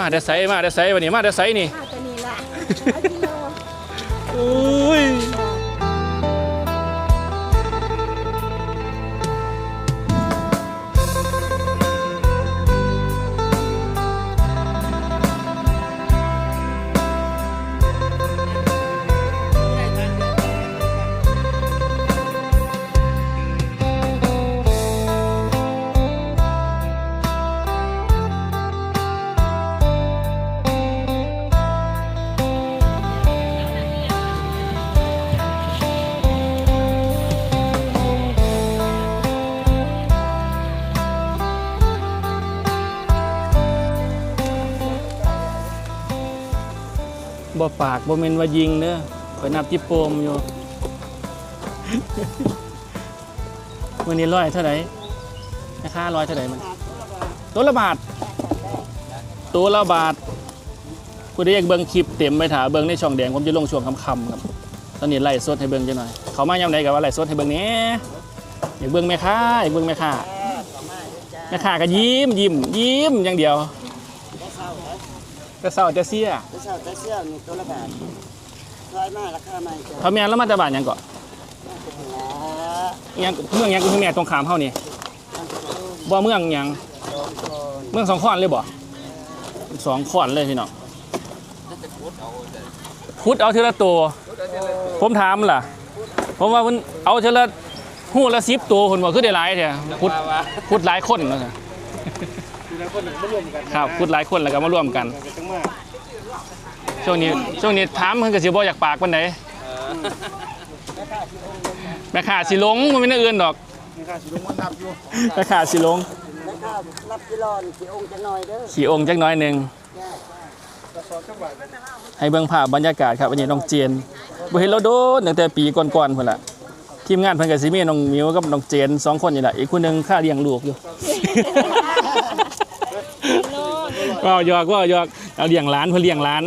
มาแต่ไสมาแต่ไสวันนี้มาแต่ไสนี่มาตัวนี้ละเอากิโล อุ้ย บ่ปากบ่เมนว่ายิงเด้อไปนับจิโปมอยู่วันนี้ร้อยเท่าไหร่ราคาร้อยเท่าไหร่มันตัวละบาทตัวละบาทกูได้อยากเบิ่งคลิปเต็มไปถาเบิ่งในช่องแดงผมจะลงช่วงค่ำๆครับตอนนี้ไล่สดให้เบิ่งจังหน่อย เขามายามใดกับว่าไล่สดให้เบิ่งแหนี้อยากเบิ่งแม่ค้าอยากเบิ่งแม่ค้าแม่ค้าก็ยิ้มยิ้มยิ้มอย่างเดียว ก็เศร้าจะเสียจะเช่าจะเสื้อมีตัวละบาทร้อยมากราคาไม่จ้ะเขาแม่นแล้วมาแต่บ้านหยังก่อนนะหยังเมืองหยังคือแม่ตรงขามเฮานี่บ่เมืองหยังสองคนเมืองสองขอนเลยบ่สองขอนเลยพี่น้องพุดเอาทีละตัวผมถามล่ะ ผมว่าเพิ่นเอาทีละหูละสิบตัวคนบอกคือได้หลายแท้พุดพุดหลายคนนะ ครับพุดหลายคนแล้วก็มาร่วมกันช่วงนี้ช่วงนี้ถามเพิ่นก็สิบ่อยากปากปานใดแม่ค้าสิหลงมันไม่นอื่นดอกแม่ค้าสิหลงราคารับกิโลนี่กี่องค์จะน้อยเด้อขี่องค์จักหน้อยหนึ่งให้เบิ่งภาพบรรยากาศครับวันนี้น้องเจนบ่เห็นเราโดนตั้งแต่ปีก่อนๆพุ่นล่ะทีมงานเพิ่นก็สิมีน้องหมิวกับน้องเจนสองคนนี่แหละอีกคนหนึงค่าเลี้ยงลูกอยู่ ว้าวหยอกว้าวหยอกเอาเลี้ยงหลานเพิ่นเลี้ยงหลาน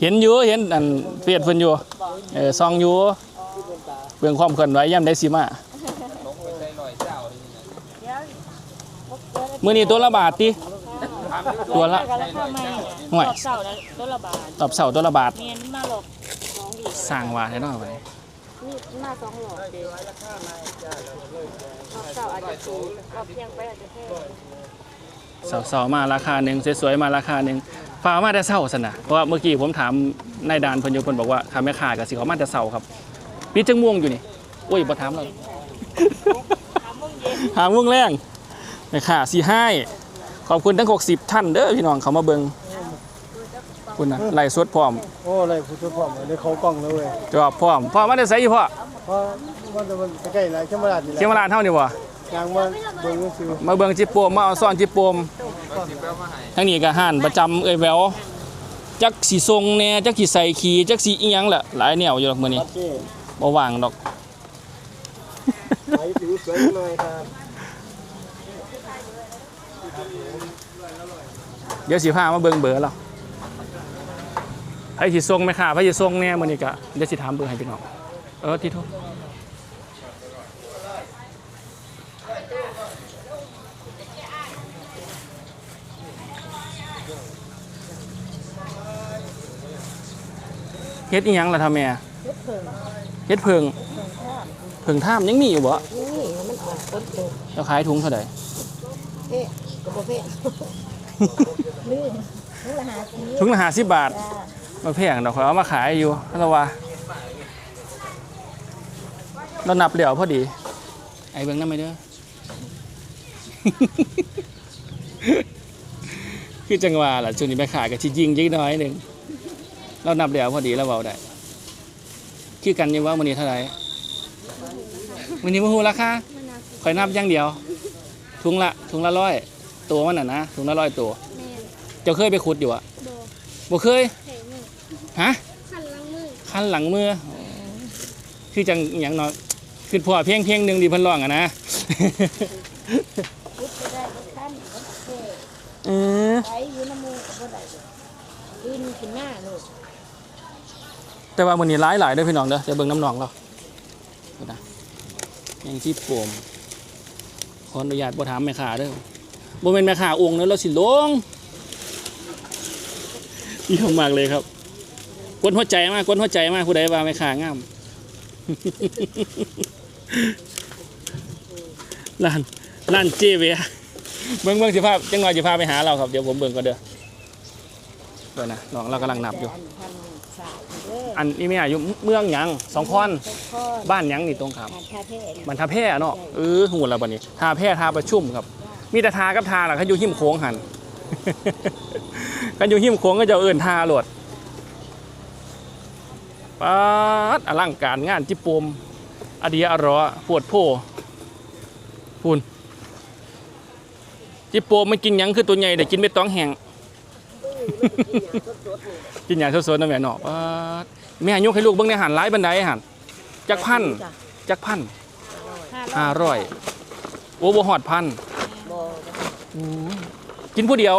เห็นอยู่เห็นอันเฟซเพิ่นอยู่เออซองอยู่เบิ่งความเคลื่อนไหวยามได้สิมามื้อนี้ตัวละบาทติตัวละราคาไม่ห่วยเสาร์ละตัวละบาทตอบเสาตัวละบาทเมียนมาหลบสองดีสร้างว่าแท้เนาะไปนี่มาสองหลอดเดียวเสาร์อาจจะถูกเราเพียงไปอาจจะแพงเสาๆมาราคาหนึ่งสวยๆมาราคาหนึ่งฟ้ามาแต่เสาสนะเพราะว่าเมื่อกี้ผมถามนายดานเพนอยุพนบอกว่าคาแม่ค้ากับสิเขามาแต่เสาครับปีจังม่วงอยู่นี่โอ้ยบ่ถามเราหาม่วงแรงแม่ค้าสีให้ขอบคุณทั้ง 60 ท่านเด้อพี่น้องเขามาเบิงคุณนะไล่สดพร้อมโอ้อะไรผู้ช่วยพ่อมาได้เขากล้องแล้วเว้ยจอบพร้อมพ่อมาได้ใส่อีพ่อเพราะว่าจะมันใกล้ๆไรเขมราชนี่แหละเขียงมาลานเท่านี่บ่ ยางมาเบิ่งซิวมาเบิงจิโปมมาเอาซ่อนจิโปมทั้งนี้ก็ห่านประจำเอ้ยแววจักสีทรงแหน่จักสีใส่ขีจักสีอีหยังแหละหลายแนวอยู่หรอกมื้อนี้โอเคบ่ว่างดอก ไหนผิวสวยหน่อยครับเดี๋ยวสิพามาเบิ่งเบอร์เราไผสิส่งไหมค่ะไผสิส่งแหน่มื้อนี้ก็เดี๋ยวสิถามเบอร์ให้พี่น้องเออที่โทร เฮ็ดอีหยังล่ะท่าแม่เฮ็ดเพิงเพิงท่ามยังมีอยู่บ่นี่มันออกต้นโตแล้วขายถุงเท่าใดเอ๊ะกระโปรงเพะลื่นนี่ละหาสีถุงละ50บาทจ้ามาแพงดอกเขาเอามาขายอยู่เราว่าเรานับเหลียวพอดี ไอ้เบิ้งนั่นไหมเด้อ คือจังหวะล่ะช่วงนี้ไปขายกับชิยิงยิงน้อยหนึ่ง เรานับเหลียวพอดีเราเบาได้คือกันยังว่ามันนี้เท่าไหร่มันนี้มาหูราคาคอยนับอย่างเดียว ถุงละถุงละร้อยตัวมันน่ะนะถุงละร้อยตัวแม่นเจ้าเคยไปขุดอยู่อะโบบ่เคยเห็นหนึ่งฮะขันลังมือคันหลังมือคือจังอหย่างเนาะคือพอเพียงเพียงหนึ่งดีเพันร้องอะนะพุดไปได้ก็ขั้นก็เท่เออไปอยู่น้ำมูกก็ได้ลื่นขึ้นหน้าลูก แต่ว่ามันนี้ร้ายหลายด้วยพี่น้องเด้อจะเบิ่งน้ำหนองเราเดี๋ยวนะยังที่ปวมขออนุญาตบ่ถามแม่ค้าเด้อบ่เป็นแม่ค้าองค์เด้อเราสิลงเยี่ยมมากเลยครับกวนหัวใจมากกวนหัวใจมากผู้ใดว่าไม่ขางามร้านร้านเจเวียเบิ่งเบิ่งสิภาพจังหวะสิพาไปหาเราครับ เดี๋ยวผมเบิ่งก่อนเด้อเดี๋ยวนะน้องเรากำลังนับอยู่ ออันนี้ไม่อายุเมืองหยังสองคอนข้อบ้านหยังนี่ตรงครับทานคาเฟ่มันทาแพร่เนาะเออหูแล้วบัดนี้ทาแพร่ทาประชุมครับ มีแต่ทากับทาล่ะเขาอยู่หิมโค้งหันกันอยู่หิมโค้งก็จะเอื่นทาโหลดปัดอลังการงานจิปโปมอเดียอรอปวดโพพูนจิปโปมมันกินหยังคือตัวใหญ่แต่กินไม่ต้องแห้ง กินอย่างสดๆนะแม่เนาะปัดแม่ยกให้ลูกเบิ่งในหันร้ายบันไดหันจักพันจักพันห้าร้อยโอ้บ่หอดพันบ่กินผู้เดียว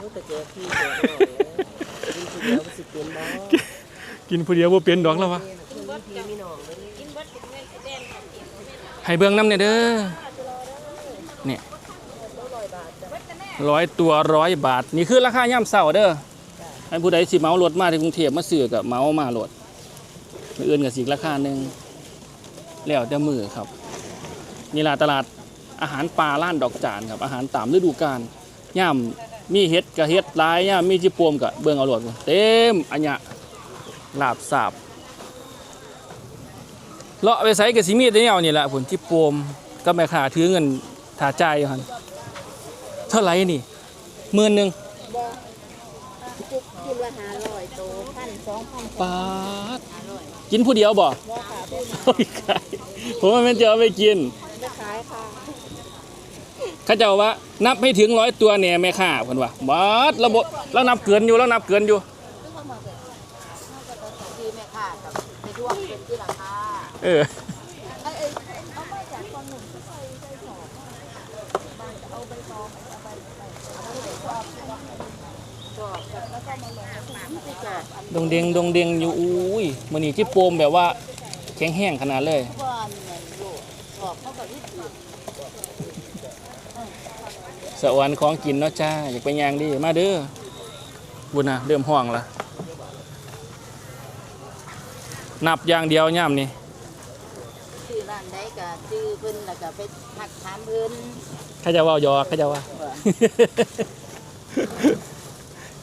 รู้แต่เจอพี่เจอหน่อยกินคนเดียวมันสิเป็นบ่กินผู้เดียวบ่เป็นดอกแล้ววะพี่มีน้องเลย ให้เบิ่งน้ำเนี่ยเด้อเนี่ย ร้อยตัวร้อยบาท นี่คือราคาย่ำเสาเด้อให้ผู้ใดสิเมารถมาที่กรุงเทพมาซื้อกับเมามาโหลดมื้ออื่นก็สิอีกราคาหนึงแล้วแต่มือครับ นี่ละตลาดอาหารปลาล้านดอกจานครับอาหารตามฤดูกาลย่ำมีเห็ดกับเห็ดลายย่ำมีจิปโปมกับเบิ่งเอาโหลดเต็มอันเนี้ยลาบสาบเลาะไปใส่กับสิมีแต่แนวนี่แหละผลที่โปมก็แม่ค้าถือเงินถาจ่ายอยู่หันเท่าไหร่นี่หมื่นหนึ่งจุกกินละห้าร้อยโตพันสองพันปาดกินผู้เดียวบ่บ่ค่ะเพิ่นโอ้ยขายผมว่ามันจะเอาไปกินไม่ขายค่ะเขาเจ้าว่า นับให้ถึงร้อยตัวเนี่ยแม่ค้าเพิ่นว่าบาดระบบแล้วนับเกินอยู่แล้วนับเกินอยู่ดีแม่ค่ะกับในดวงเป็นที่ราคาเออ ดงเดงดงเดงอยู่อุ้ยมื้อนี้ที่โปมแบบว่าแข็งแห้งขนาดเลย บ้านนั่นลูกบอกเขากับวิธีสวรรค์ของกินเนาะจ้า อยากไปย่างดีมาเด้อบุญนะเริ่มห้องละนับอย่างเดียวย่ำนี่ชื่อร้านใดก็ชื่อเพิ่นแล้วก็ไปทักถามเพิ่นข้าจะเว่าหยอกข้าจะว่า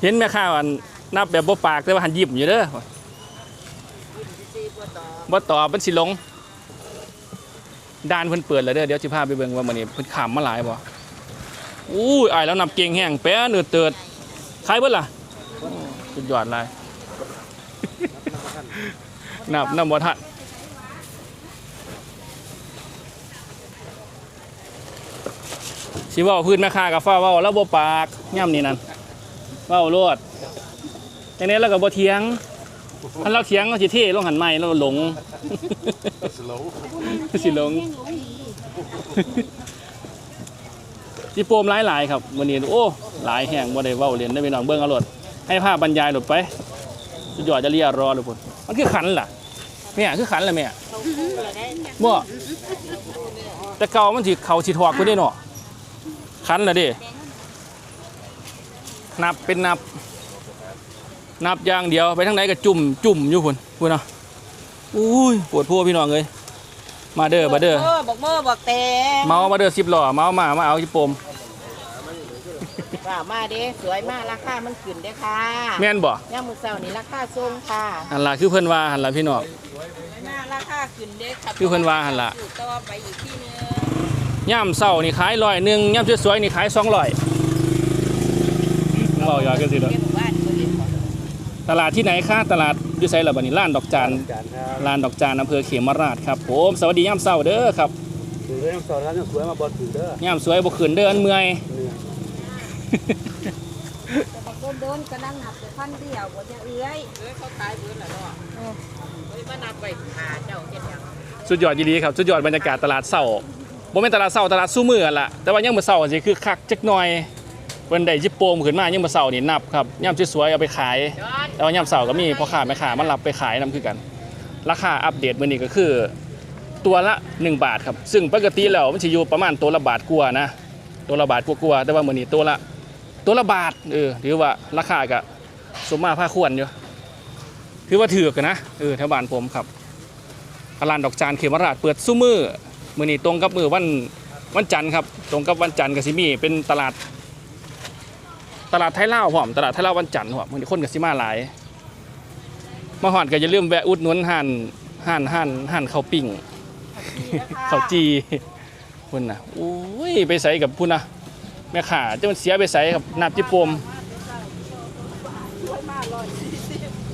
เห็นแม่ข้าวอัน นับแบบบ่ปากแต่ว่าหันยิ้มอยู่เด้อบ่ตอบ่อบมันสิหลงด้านเพิ่นเปิดแล้วเด้อเดี๋ยวสิพาไปเบิ่งว่ามื้อนี้เพิ่นขำมาหลายบ่อู้ยอ้ายแล้วนับเก่งแห้งแป๊ะเนือเติดขายเบิดล่ะสุดยอดหลายนับนำบ่ทันสิว้าพื้นแม่ค้ากับฟ้าว้าแล้วบ่ปากย่ำนี่นั่นเว้าโลด จังนี้แล้วก็บ่เถียงคันเราเถียงก็สิเท่ลงหันใหม่แล้วหลงสโลว์สิหลงสิโปมหลายหลายๆครับวันนี้โอ้หลายแห่งบ่ได้เว้าเรียนได้ไปน้องเบิ่งเอาโลดให้ภาพบรรยายหลดไปสุดยอดจะเรียรอเลยพุ่นมันคือขันล่ะแม่คือขันล่ะแม่เขาคู่แล้วได้บ่แต่เก่ามันสิเขาสิถอกกูได้เนาะขันล่ะดินับเป็นนับ นับอย่างเดียวไปทางไหนก็จุ่มจุ่มอยู่พุ่นพุ่นเนาะอุ้ยปวดพัวพี่น้องเอ้ยมาเด้อมาเด้อบอกเมื่อบอกแต่เมามาเด้อสิบล้อเมามามาเอาจิโปมว่ามาเด้สวยมากราคามันขึ้นเด้อค่ะแม่นบ่ย่ามมื้อเช้านี่ราคาสูงค่ะหันล่ะคือเพิ่นว่าหันล่ะพี่น้องมาราคาขึ้นเด้อค่ะคือเพิ่นว่าหั่นล่ะต่อไปอีกที่นึงย่ำเศร้านี่ขายร้อยหนึ่งย่ำสวยๆนี่ขายสองร้อยเว้าอย่ากันสิเด้อเก็บหมู่บ้านเพิ่นเด้อ ตลาดที่ไหนคะตลาดอยู่ไสล่ะบัดนี้ร้านดอกจานจานครับร้านดอกจานอำเภอเขมราชครับผมสวัสดีย่ำเศร้าเด้อครับถือเรื่องสอนร้านสวยมาบอลถือเด้อย่ำสวยบ่ขืนเด้ออันเมื่อยเนี่ยแต่บักโดนๆก็นั่งนับแต่พันเดียวบ่จะเอื้อยเอ้ยเขาขายเบิดแล้วเนาะเออเฮ้ยมานับไปหาเจ้าเฮ็ดหยังสุดยอดดีๆครับสุดยอดบรรยากาศตลาดเศร้าบ่แม่นตลาดเศร้าตลาดสู้มือกันล่ะแต่ว่ายังมื้อเศร้าสิคือคักจักหน่อย เพิ่นได้จิโปมขึ้นมายังมื้อเศร้านี่นับครับย่ำสวยๆเอาไปขายจอดแต่ว่าย่ำเสาร์ก็มีพ่อค้าแม่ค้ามารับไปขายนํคือกัน ราคาอัปเดตมื้อนี้ก็คือ ตัวละ 1 บาทครับ ซึ่งปกติแล้วมันสิอยู่ประมาณตัวละบาทกว่านะ ตัวละบาทกว่าๆแต่ว่ามื้อนี้ตัวละ ตัวละบาทเออถือว่าราคาก็สมมาผ้าควรอยู่คือว่าถือกันนะเออแถวบ้านผมครับตลาดดอกจานเขมราชเปิดซุ้มือมือนี้ตรงกับมือวันวันจันทร์ครับ ตรงกับวันจันทร์กับซิมีเป็นตลาด ตลาดไทยเล่าวผมตลาดไทยเล่าววันจันทร์ผมมือนี้คนกับซิมาหลายมาหอดก็อย่าลืมแวะอุดหนุนห่านห่านห่านห่านข้าวปิ้งข้าวจีพุ่นนะอุ้ยไปใส่กับพุ่นนะแม่ขาจะมันเสียไปใส่กับนับจิปม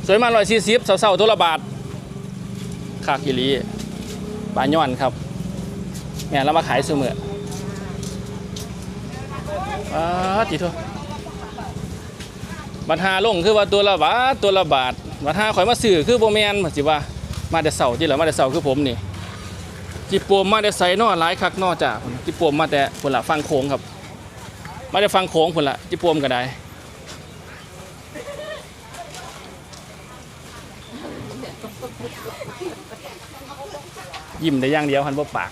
สวยมาลอยสี่สิบเสาๆตัวละบาทคากิลีปลาย่อนครับแม่เรามาขายเสมออ้าจีโท บัตหาลงคือว่าตัวละบาทตัวละบาทบัตหาข่อยมาซื้อคือโบแมนสิว่ามาแต่เสาที่เหรอมาแต่เสาคือผมนี่จิปวมมาแต่ใส่นอหลายคักนอจากพุ่นจิปวมมาแต่ผลละฟังโค้งครับ มาแต่ฟังโค้งผลละจิปวมก็ได้ยิ้มได้อย่างเดียวหันบ่ปาก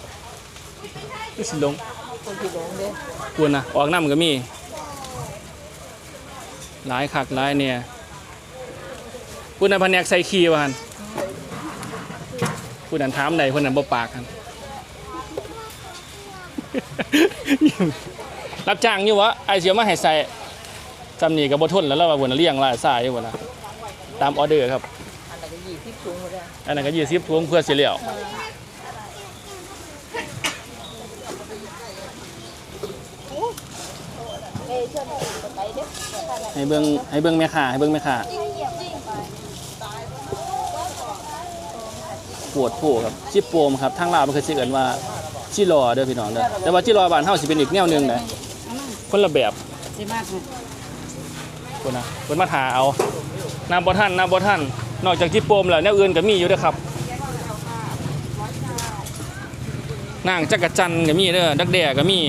นี่สิลงคนที่ลงเด้กวนนะออกน้ำก็มี หลายคักหลายเนี่ยพูดในนแผนกใส่ขี้ว่าหันพูดนันถามใดพูดนันบ่ปากหันรับจ้างอยู่วะไอเสียมาให้ใส่จำนี่กับ่ทนแล้วเราว่าวนนะเลี้ยงลายสายอยู่วะนะตามออเดอร์ครับ อันนั้นก็ยี่สิบถุงหมดเลยอันนั้นก็ยี่สิบทวงเพื่อเสียเหลี่ยว ให้เบิ้งให้เบิ้งแม่ค้าให้เบิ้งแม่ค้าปวดผู้ครับชิปโปมครับทางลาวมันเคยชื่อกันว่าชิรอเด้อพี่น้องเด้อแต่ว่าชิรอบ้านเฮาสิเป็นอีกแนวหนึงนะคนละแบบสิมากเลยคนนะคนมาถาเอาน้ำบ่ท่านน้ำบ่ท่านนอกจากชิปโปมแล้วแนวอื่นก็มีอยู่เด้อครับนางจักรจันก็มีเด้อดักแด่ก็มี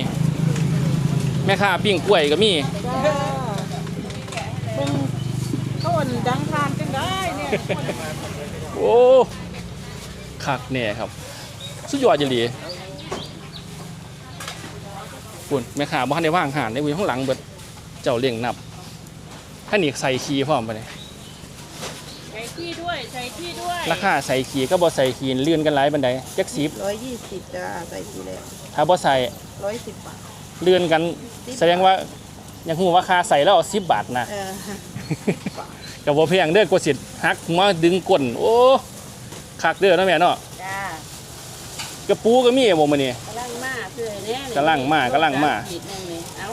แม่ค้าปิ้งกล้วยก็มีงเขาอ่อ นดังทานจังได้เนี่ยโอ้คักแน่ครับ สุดยอดจริงปุ่นแม่ค้าบ้านในว่างหานในวิวข้างหลังเบิดเจ้าเลี้ยงนับถ้านี่ใส่คีพร้อมไปเลยใส่ที่ด้วยใส่ที่ด้วยราคาใส่คีก็บ่ใส่คีเลื่อนกันหลายบันไดจักสิบร้อยยี่สิบจ้าใส่ที่แล้วถ้าบ่ใส่ร้อยสิบบาทเลื่อนกัน แสดงว่ายังหูว่าคาใส่แล้วสิบบาทนะเออ กับบ่แพงเด้อกว่าสิหักมาดึงก้นโอ้คักเด้อเนาะแม่เนาะจ้ากระปูก็มีบ่มื้อนี้กำลังมาเพื่อเนี่ยกำลังมากำลังมาขีดหนึงนี่เอ้า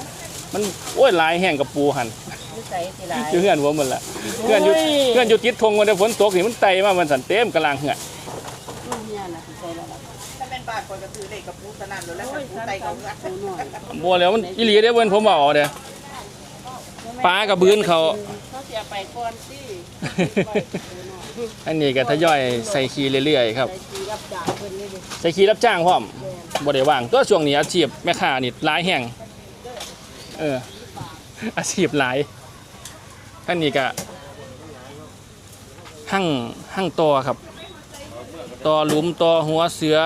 มันโอ้ยหลายแห้งกระปูหั่นดูใส่สิหลายอยู่เฮือนผมหมดละเฮือนอยู่โอ้ยเฮือนอยู่ติดทงวันฝนตกนี่มันไตมามันสันเต็มกำลังเหืออืมเนี่ยนะใส่แล้วล่ะถ้าเป็นบาทคนก็คือได้กับปูสนั่นแล้วโอ้ยปูซ้ำไตกัเขาบปูหน่อยบ่แล้วมันอีหลีเด้อเพิ่นผมบอกเอาเด้อ ปลากระบืนเขา เขาเสียไปก่อนสิอันนี้ก็ทยอยใส่ขี้เรื่อยๆครับใส่ทีรับจ่ายเพิ่นนี่ดิใส่ขี้รับจ้างพร้อมบ่ได้ว่างตัวช่วงนี้อาชีพแม่ค้านี่หลายแห่งเออ อาชีพหลายอันนี้ก็หั่งหั่งตอครับตอหลุมตอหัวเสือ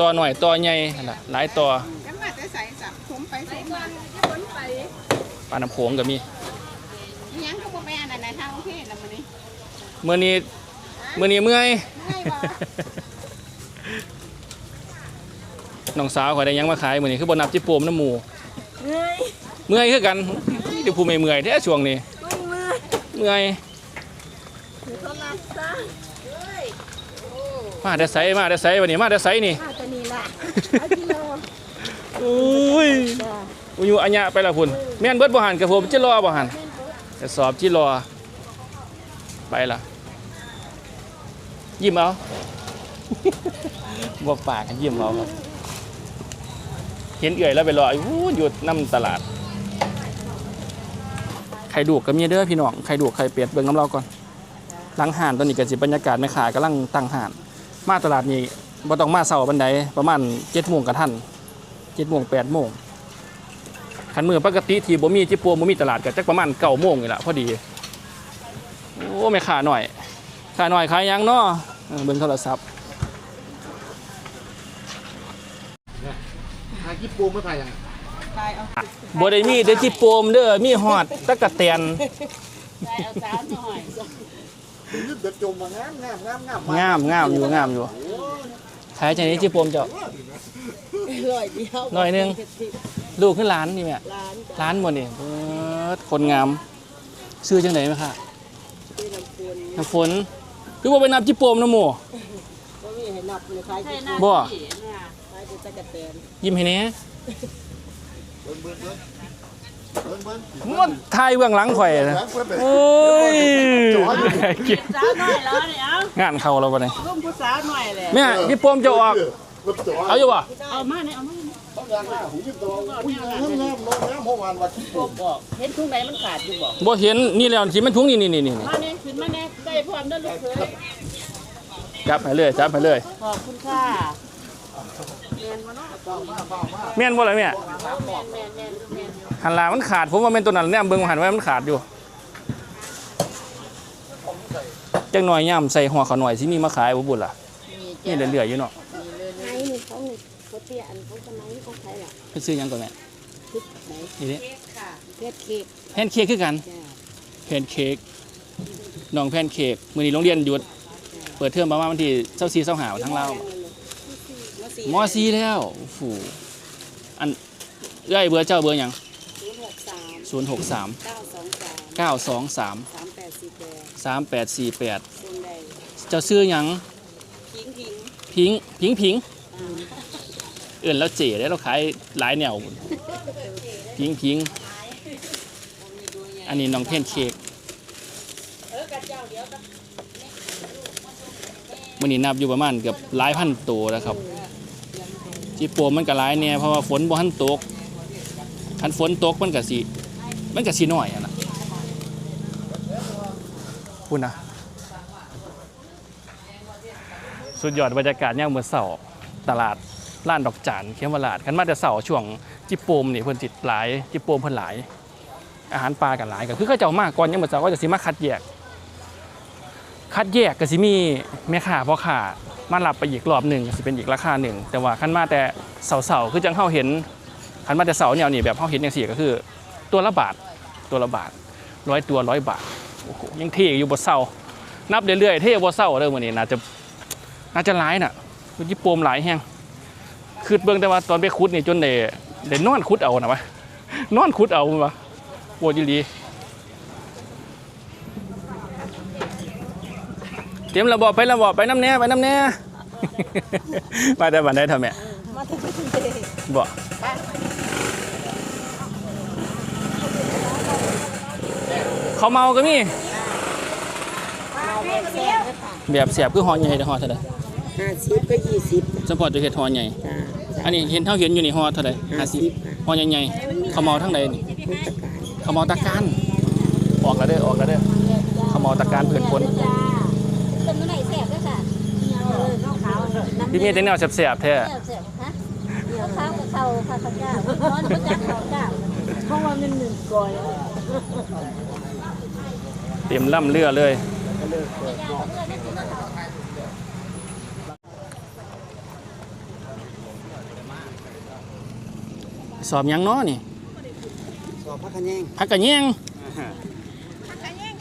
ตอหน่อยตอใหญ่นั่นล่ะหลายตอ กันมาจะใส่สับถุงไปใส่มา ปลาน้ำโขงก็มียังก็บ่แม่นอันไหนทางโอเคแล้วมื้อนี้เมื่อนี้เมื่อนี้เมื่อยน้องสาวข่อยได้หยังมาขายมื่อนี้คือบนับจิโปมน้ำหมูเฮ้ยเมื่อยคือกันเดี๋ยวผู้ไม่เมื่อยแท้ช่วงนี้ไม่มือเมื่อยเขานับซะมาแต่ไสมาแต่ไสวันนี้มาแต่ไสนี่มาตัวนี้ล่ะเอากิโลอุ้ยจ้า อุยอัญญะไปละพุ่นแม่นเบิดบ่หันกับผมจิรอบ่หันแต่สอบจิรอไปละยิ้มเอาบ่ปากันยิ้มเอาครับเห็นเอื่อยแล้วไปรออยู่อยู่น้ำตลาดไข่ดูกก็มีเด้อพี่น้องไข่ดูกไข่เป็ดเบิ่งน้ำเราก่อนหลังห่านตอนนี้ก็สิบรรยากาศแม่ขายกำลังตั้งห่าน มาตลาดนี้บ่ต้องมาเช้าบันไดประมาณ7โมงกับท่าน7โมง8โมง คันมือปกติที่บ่มีจิปัวบ่มีตลาดก็จักประมาณ9โมงนี่ล่ะพอดี โอ้แม่ขาหน่อยขาหน่อยขายหยังเนาะเออเบิ่งโทรศัพท์หากี่ปูมาถ่ายยังตายเอาบ่ได้มีแต่จิโปมเด้อมีฮอดตะกะแตนได้เอาสาวหน่อยยึดเด็ดจมมางามงามงามงามงามงามอยู่งามอยู่ขายจากนี้จิโปมเจ้าร้อยเดียวร้อยหนึ่ง ลูกขึ้นร้านนี่แม่ร้านร้านหมดนี่เบิดคนงามซื้อจังไหนไหมค่ะที่น้ำปูนน้ำฝนคือว่าไปนับจิโปมนะหมูก็มีให้นับเลยขายใช่ที่หน้าบ่ที่เนี่ยขายที่ตะกะแตนยิ้มให้แหน่เบิ้งเบิ้งเบิ้งเบิ้งเบิ้งมันทายเบื้องหลังข่อยนะแบงค์เพิ่นเลยโอ้ยสาวหน่อยแล้วเนี่ยเอางานเข้าแล้ววันนี้รุ่มผู้สาวหน่อยแหละแม่จิโปมจะออกมันจ่อเอาอยู่ป่ะเอามาเนี่ยเอามาต้อง ยางหน้าหูยิ้มตัวอุ้ยงามงามงามงามเมื่อวานวันที่ผมบอกเห็นทุ่งไหนมันขาดอยู่บอกบ่เห็นนี่แล้วสิมันถุงนี่นี่นี่นี่มาเนี่ยขึ้นมาเนี่ยได้พร้อมเด้อลูกเคยจับไปเลยจับไปเลยขอบคุณค่ะเรียนมาเนาะแม่นบ่ล่ะแม่แม่นแม่นแม่นแม่นหันหลามันขาดผมว่าแม่นตัวนั้นเนี่ยเบิ่งหันไว้มันขาดอยู่จังหน่อยย่ำใส่หัวเขาหน่อยสิมีมาขายบ่บุญล่ะนี่เหลือๆอยู่เนาะไหนนี่เขานี่เขาเตี้ยอัน ใช้ล่ะไปซื้อหยังก่อนแม่คิดไหนนี่เด้เพชรเค้กแพนเค้กคือกัน จ้าแพนเค้กน้องแพนเค้กมื้อนี้โรงเรียนหยุด เปิดเทอมประมาณวันที่24 25ทั้งเราวม .4 แล้วโอ้โหอันเอ้ยเบอร์เจ้าเบอร์หยังศูนย์หกสาม063 เก้าสองสาม923 สามแปดสี่แปด3848 ส่วนใดเจ้าซื้อหยังพิงพิงพิงพิงพิง เอื่นแล้วเจ๋ได้เราขายหลายแนวพิงพิงอันนี้น้องเพนเค้กมันนี้นับอยู่ประมาณเกือบหลายพันตัวแล้วครับจีโปมมันก็หลายแน่เพราะว่าฝนบ่ทันตกคันฝนตกมันก็สิมันก็สิน้อยอะนะพูดนะสุดยอดบรรยากาศย่างเมื่อเสาร์ตลาด ล้านดอกจานเข้มวลาดคันมาแต่เสาร์ช่วงจิโปมนี่เพิ่นจิตหลายจิโปมเพิ่นหลาย อาหารปลากันหลายก็คือเขาเจ้ามากก่อนยังเมื่เสาร์ก็จะสิมาคัดแยก คัดแยกก็สิมีแม่ค้าพ่อค้ามารับไปอีกรอบหนึ่งก็สิเป็นอีกราคาหนึ่งแต่ว่าคันมาแต่เสาร์ๆคือจังเฮาเห็นคันมาแต่เสาร์เนี่ยนี่แบบเฮาเห็นจังซี่ก็คือ ตัวละบาทตัวละบาทร้อยตัวร้อยบาทโอ้โหยังเท่อยู่บ่เศร้านับเรื่อยๆเท่บ่เศร้าเด้อมื้อนี้น่าจะน่าจะหลายน่ะคือญี่ปุ่มหลายแฮง คือเบิ่งแต่ว่าตอนไปขุดนี่จนได้ได้นอนขุดเอานะวะนอนขุดเอาวะปวดอีหลีเตรียมระบอบไประบอบไปน้ำแน่ไปน้ำแน่มาแต่บันได้ทำแม่มาถึงที่เด็กบ่เขาวเมาก็มีเราแบบแซ่บเลยค่ะแบบเสียบคือหอใหญ่แต่หอเท่าไหร่ ห้าสิบก็ยี่สิบสปอร์ตจะเฮ็ดหอใหญ่จ้า อันนี้เห็นเท่าเห็นอยู่นี่หอเท่าไหร่ห้าสิบ50 หอใหญ่ๆเขาวเมาทั้งใดนี่พุทธการเขาวเมาตะการออกแล้วเด้อออกแล้วเด้อเขาวเมาตะการเพื่อนคนจ้าเป็นมื้อไหนแสบด้วยค่ะเออข้าวขาวน้ำพี่มีแต่แนวแสบๆแท้แสบแสบฮะข้าวขาวกับข้าวข้าวเจ้าร้อนประจักษ์ข้าวเจ้าเพราะว่ามันหนึ่งก่อยเต็มล่ำเรือเลย สอบหยังเนาะนี่สอบพระคะแนงพักกะแยง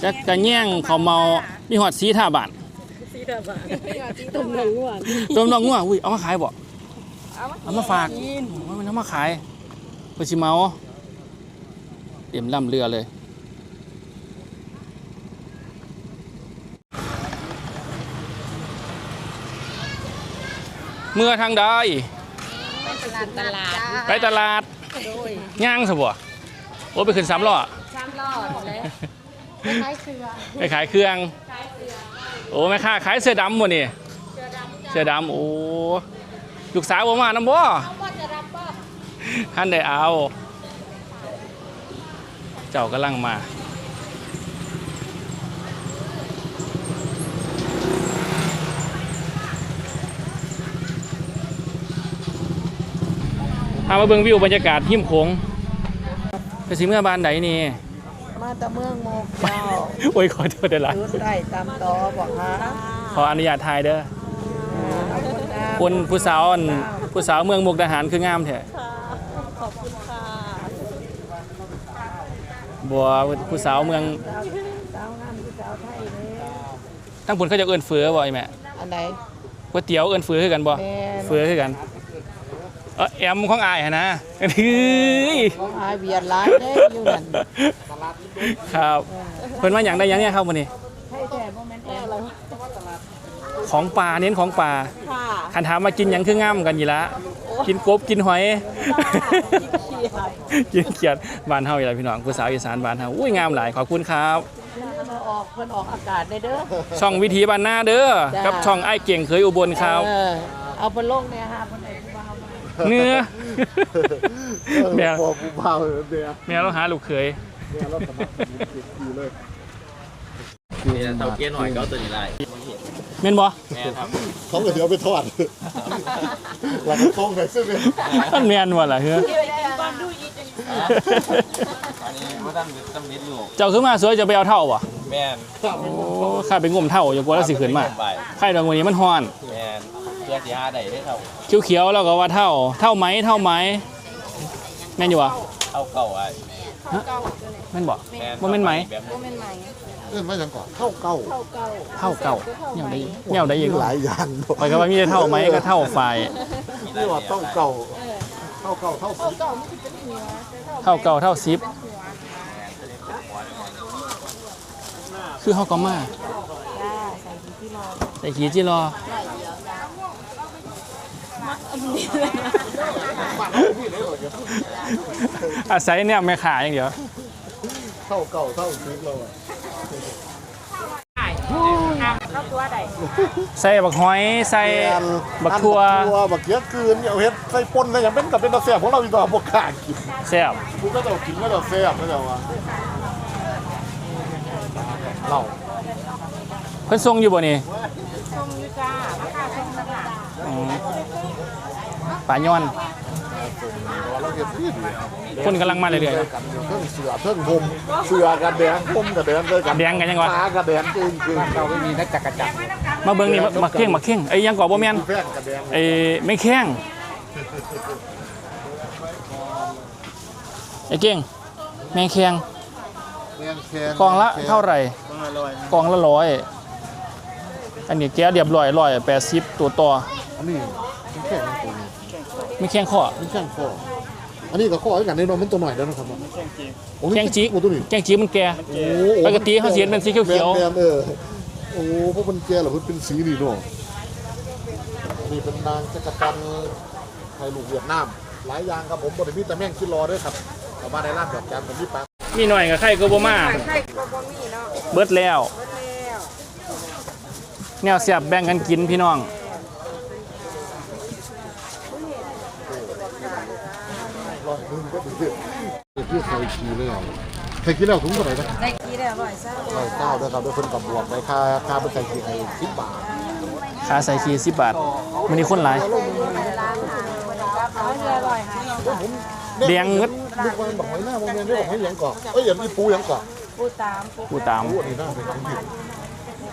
จักกะแยงเขาวเมามีหอดสีท่าบาทต้มหนึ่งวันต้มน้องงัวอุ้ยเอามาขายบ่เอามาฝากเอามันเอามาขายเพื่อชิเมาเต็มล่ำเรือเลยเมื่อทางใด ตลาดไปตลาดย่างสบ่โอ้ไปขึ้นสามล้อช้างรอดเลยคล้ายๆเครือไปขายเครื่อง โอ้แม่ค้าขายเสื้อดำหมดนี่เสื้อดำโอ้ลูกสาวผมมาน้ำบ่เอาว่าจะรับป่ะท่านได้เอา เจ้ากำลังมา พามาเบิ่งวิวบรรยากาศหิมโขงไปสิเมื่อบานใดนี่มาตะเมืองโมกเจ้าโอ้ยขอโทษได้ละยืดได้ตามต่อบอกฮะขออนุญาตถ่ายเด้อคนผู้สาวอันผู้สาวเมืองมุกดาหารคืองามแท้ขอบคุณค่ะบัวผู้สาวเมืองตาวงามคือสาวไทยเลยทั้งผลเขาจะเอิ้นเฟือบ่ไอ้แม่อันไหนก๋วยเตี๋ยวเอิ้นเฟือคือกันบ่แม่นเฟือคือกัน เออแอมของอายหั่นนะเฮ้ยของอาเบียดร้ายเด้อยู่นั่นครับเพิ่นว่าหยังได้หยังเนี่ยครับมื้อนี้ไทยแท้บ่แม่นแอร์แล้วของป่าเน้นของป่าค่ะคันถามมากินหยังคืองามกันอยู่ละกินกบกินหอยกินเขียดบ้านเฮาอีหละพี่น้องผู้สาวอีสานบ้านเฮาอุ้ยงามหลายขอบคุณครับเพิ่นมาออกเพิ่นออกอากาศได้เด้อช่องวิถีบ้านนาเด้อจ้ากักับช่องไอ้ายเก่งเคยอุบลครับเออเอาไปลงเนี่ย เนื้อแม่พอผู้เบาเดี๋ยวแม่เราหาลูกเขยเดี๋ยวเราสมัครอยู่เลยนี่เท่าเกี้ยหน่อยก็ตัวนี้ไรแม่นบ่แม่ครับเขาก็เดี๋ยวไปทอดหลังตรงไหนซึ่งเนี่ยมันแม่นบ่ล่ะเฮ้ออันนี้ว่าตั้งตั้งนิดลูกเจ้าขึ้นมาสวยจะไปเอาเท่าบ่แม่นโอ้ข้าไปงมเท่าอยู่กว่าแล้วสิขึ้นมาไปไข่ดอกวันนี้มันฮ้อนแม่นเพื่อสีหาได้ได้เท่าเขียวๆแล้วก็ว่าเท่า เท่าไหมเท่าไหมแม่นอยู่บ่เท่าเก่าไอ้แม่นบ่แม่นบ่แม่นไหมแบบนี้เล่นมาอย่างก่อนเข้าเก้าเท่าเก่าแนวใดแนวใดอีกหลายอย่างไปก็ว่ามีแต่เท่าไหมก็เท่าไฟนี่ว่าต้องเก่าเท่าเก่าเท่าสิบเท่าเก่าเท่าซิปคือเฮาก็มาใส่ขีจิรออาศัยเนี่ยแม่ขาอย่างเดียว เท่าเก่าเท่าสิบเราอะใส่บักหอยใส่บักทั่วบักทั่วบักเขียคืนเนี่ยเอาเฮ็ดใส่ปนอะไรอย่างเป็นกับเป็นตะแซ่บของเราอีกต่อบกกล้ากินแซ่บกูก็จะกินก็จะแซ่บก็จะว่าเราเพิ่นส่งอยู่บ่นี่ส้มอยู่จ้าราคาส้มต่างหา กอืมปลาย้อนเราเห็นที่ดีคนกำลังมาเรื่อยๆกันนะเรื่องเสือเรื่องหมเสือกันแดงผมกันแดงเลยกันแดงกันยังวะตากันแดงจริงจริงเราไม่มีนักจักรจักรมาเบิ่งนี่มามาเข่งมาเข่งไอ้ยยังกว่าบ่แม่นแฟนกันแดงไอ้ไม่แข้งไอ้เก่งแม่แข้งแดงแข็กองละเท่าไหร่ต้องอร่อยกองละร้อยอันนี้แก้เรียบร้อยร้อยแปดสิบตัวต่อ อันนี้มันแข็งตัวนี้ไม่แข้งข้อ มันแข็งคออันนี้ก็ข้อกันในนอนมันตัวหน่อยแล้วนะครับโอ้แข้งจิกโอ้ตัวนี้แข้งจีมันแก่โอ้โหปกติเขาเสียเป็นสีเขียวๆ แมนๆเออโอ้เพราะมันแก่เหรอมันเป็นสีนี่เนาะอันนี้เป็นนางจักรจันทร์ไทยลูกเวียดนามหลายอย่างครับผมบริมีแต่แม่งคิดรอด้วยครับเอามาในร้านแบบจานผมนี่ปลา มีหน่อยกับไข่ก็บ่มา ไข่ก็บ่มีเนาะเบิดแล้ว เบิดแล้ว แนวเสียบแบ่งกันกินพี่น้อง ร้อยหนึงก็ดี ที่ใส่กีแล้วใส่กีแล้วถุงเท่าไหร่นะได้กี่ได้อร่อยซ่าร้อยเก้าด้วยครับด้วยคนกับบวกในค่าค่าเป็นใส่กีไอ้สิบบาทขาใส่ขีสิบบาทมันนี้คนหลายเขาจะอร่อยค่ะแดงงึดลูกมันบอกหอยหน้าโมเมนต์ได้บอกหอยหยังก่อนเอ้ยอย่างนี้ปูหยังก่อนปูตามปูกูตามปูอันนี้น่าเป็นของผิด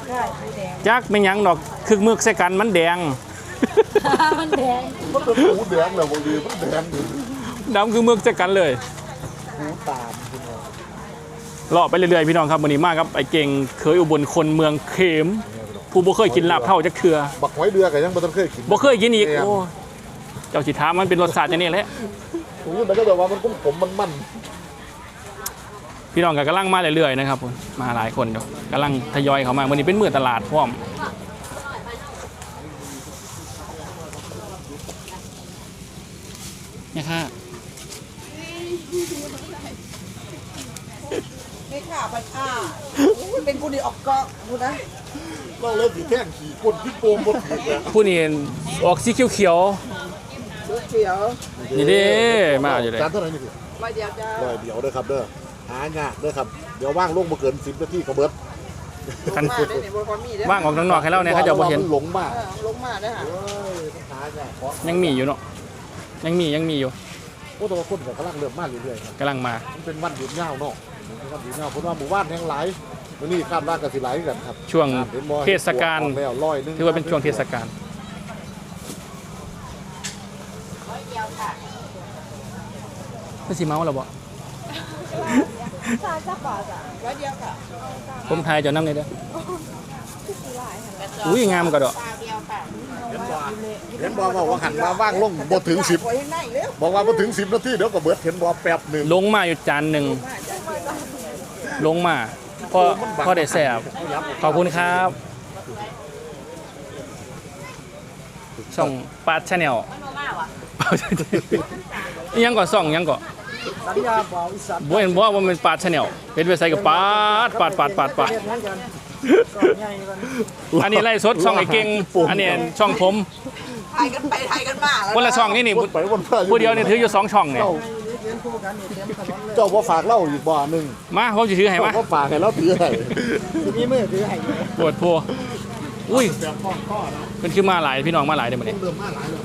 ไข่ปูแดงจักไม่หยังดอกคึกมึกใส่กันมันแดงมันแดงมันเป็นปูแดงเลยบางทีมันแดงดิดำคือมึกใส่กันเลย ปูตามคุณเอาเลาะไปเรื่อยๆพี่น้องครับวันนี้มากครับไอ้เก่งเคยอุบลคนเมืองเขมผู้บ่เคยกินลาบเท่าจักเทือบักหอยเดือก็ยังไม่ต้องเคยกินบ่เคยกินอีกแม่นโอ้เจ้าสิถามมันเป็นรสชาติจังนี้แหละผมยังไงก็แต่ว่ามันกุ้งผมมันมันพี่น้องก็กำลังมาเรื่อยๆนะครับผมมาหลายคนอยู่กำลังทยอยเข้ามาวันนี้เป็นมื้อตลาดพร้อมเนี่ยค่ะ ไม่ข่าปัญหา เป็นกูดีออกเกาะกูนะเราเล่นสีแท่งขี่ก้นที่โกงบนถีบเลยผู้นี้ออกสีเขียวเขียวๆนี่เด้มาอยู่เลยจานเท่าไหร่นี่พี่มาเดียวจ้าร้อยเดียวเด้อครับเด้อหายากเด้อครับเดี๋ยวว่างลงมาเกินสิบนาทีก็เบิดคันมาได้ในบนความมีเด้อว่างออกนอกๆให้เราเนี่ยเขาจะบ่เห็นมัหลงมากเออลงมาได้อค่ะเอ้ยมันหายากเพราะยังมีอยู่เนาะยังมียังมีอยู่โอ้แต่ว่าคนก็กำลังเริ่มมากเรื่อยๆครับกำลังมา มันเป็นวันหยุดยาวเนาะมันเป็นวันหยุดยาวเพราะว่าหมู่บ้านแห่งหลาย วันนี้คาดว่ากันสิหลายกันครับช่วงห็นบ่เทศกาลออกแล้วร้อยหนึงถือว่าเป็นช่วงเทศกาลเพื่อสีเมาส์เหรอบ่ซาจ้าป่าจ้ะร้อยเดียวค่ะผมทายเจ้าน้ำเลยเด้ออุ้ยงามกระดอกปลาเดียวค่ะเห็นบอกว่าหันมาว่างลงบ่ถึงสิบโอ้ยไหนเร็วบอกว่าบ่ถึงสิบนาทีเดี๋ยวก็เบิดเห็นบอกแป๊บหนึ่งลงมาอยู่จานหนึ่งลงมา พอพอได้แสบขอบคุณครับช่องปาดชาแนลยังก่อนส่องยังก่อนสัญญาบ่าวอีสานบ่เห็นบ่ว่ามันเป็นปาดชาแนลเป็นเว็บไซต์กับปาดปาดปาดปาดปาดเฮ็ดนั้นกันก่อนใหญ่กันอันนี้ไล่สดช่องไอ้เก่งอันนี้ช่องผมถ่ายกันไปถ่ายกันมาแล้วคนละช่องนี่นี่วนไปวนมาผู้เดียวนี่ถืออยู่สองช่องเนี่ย เจ้าเรียนคู่กันนี่เต็มถนนเลยเจ้าบ่ฝากเล่าอีกบ่หนึ่งมาผมจะถือให้มาเจ้าก็ฝากให้เราถือให้ทีนี้มือถือให้อยู่ปวดพัวอุ้ยแบบข้อข้อนะเป็นคือมาหลายพี่น้องมาหลายเดี๋ยวมาเนี่ยเริ่มมาหลายเลย